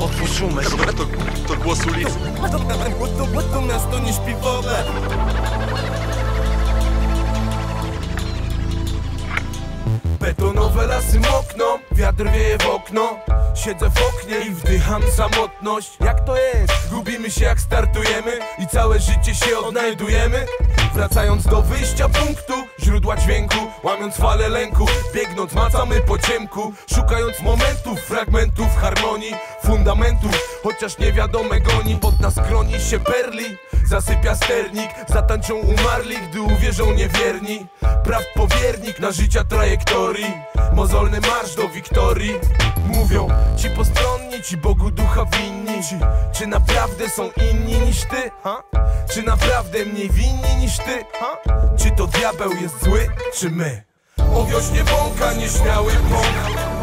Otwórz umysł. To, to głos ulicy. To, to miasto nie śpi w ogóle Betonowe lasy mokną, wiatr wieje w okno Siedzę w oknie i wdycham samotność Jak to jest? Gubimy się jak startujemy I całe życie się odnajdujemy. Wracając do wyjścia punktu Źródła dźwięku, łamiąc fale lęku Biegnąc macamy po ciemku Szukając momentów, fragmentów harmonii Fundamentów, chociaż niewiadome goni Pod nas kroni się perli Zasypia sternik, zatańczą umarli Gdy uwierzą niewierni Praw powiernik na życia trajektorii Mozolny marsz do wiktorii Mówią ci postronni, ci Bogu ducha winni ci, Czy naprawdę są inni niż ty? Ha? Czy naprawdę mniej winni niż ty? Ha? Czy to diabeł jest zły, czy my? O wiośnie bąka nieśmiały bąk